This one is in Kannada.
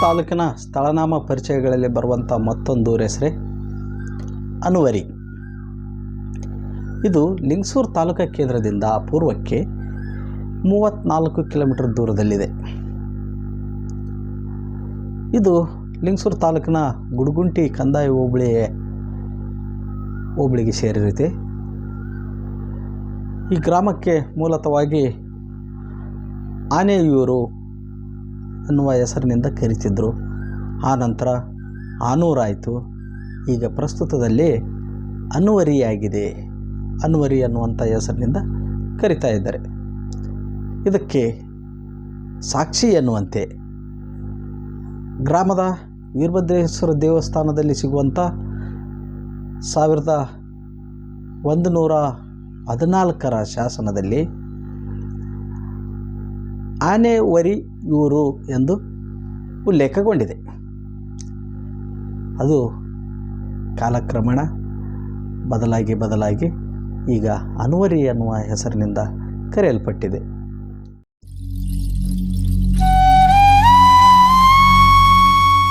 ತಾಲೂಕಿನ ಸ್ಥಳನಾಮ ಪರಿಚಯಗಳಲ್ಲಿ ಬರುವಂಥ ಮತ್ತೊಂದು ಹೆಸರೇ ಅನುವರಿ. ಇದು ಲಿಂಗಸೂರು ತಾಲೂಕಾ ಕೇಂದ್ರದಿಂದ ಪೂರ್ವಕ್ಕೆ ಮೂವತ್ತ್ನಾಲ್ಕು ಕಿಲೋಮೀಟರ್ ದೂರದಲ್ಲಿದೆ. ಇದು ಲಿಂಗಸೂರು ತಾಲೂಕಿನ ಗುಡುಗುಂಟಿ ಕಂದಾಯ ಹೋಬಳಿ ಹೋಬಳಿಗೆ ಸೇರಿರುತ್ತೆ. ಈ ಗ್ರಾಮಕ್ಕೆ ಮೂಲತವಾಗಿ ಆನೆಯೂರು ಅನ್ನುವ ಹೆಸರಿನಿಂದ ಕರೀತಿದ್ದರು ಆ ನಂತರ ಆನೂರಾಯಿತು. ಈಗ ಪ್ರಸ್ತುತದಲ್ಲಿ ಅನ್ವರಿಯಾಗಿದೆ. ಅನ್ವರಿ ಅನ್ನುವಂಥ ಹೆಸರಿನಿಂದ ಕರಿತಾ ಇದ್ದಾರೆ. ಇದಕ್ಕೆ ಸಾಕ್ಷಿ ಎನ್ನುವಂತೆ. ಗ್ರಾಮದ ವೀರಭದ್ರೇಶ್ವರ ದೇವಸ್ಥಾನದಲ್ಲಿ ಸಿಗುವಂಥ ಸಾವಿರದ ಒಂದು ನೂರ ಹದಿನಾಲ್ಕರ ಶಾಸನದಲ್ಲಿ ಆನೆವರಿ ಯೂರು ಎಂದು ಉಲ್ಲೇಖಗೊಂಡಿದೆ. ಅದು ಕಾಲಕ್ರಮೇಣ ಬದಲಾಗಿ ಬದಲಾಗಿ ಈಗ ಅನ್ವರಿ ಎನ್ನುವ ಹೆಸರಿನಿಂದ ಕರೆಯಲ್ಪಟ್ಟಿದೆ.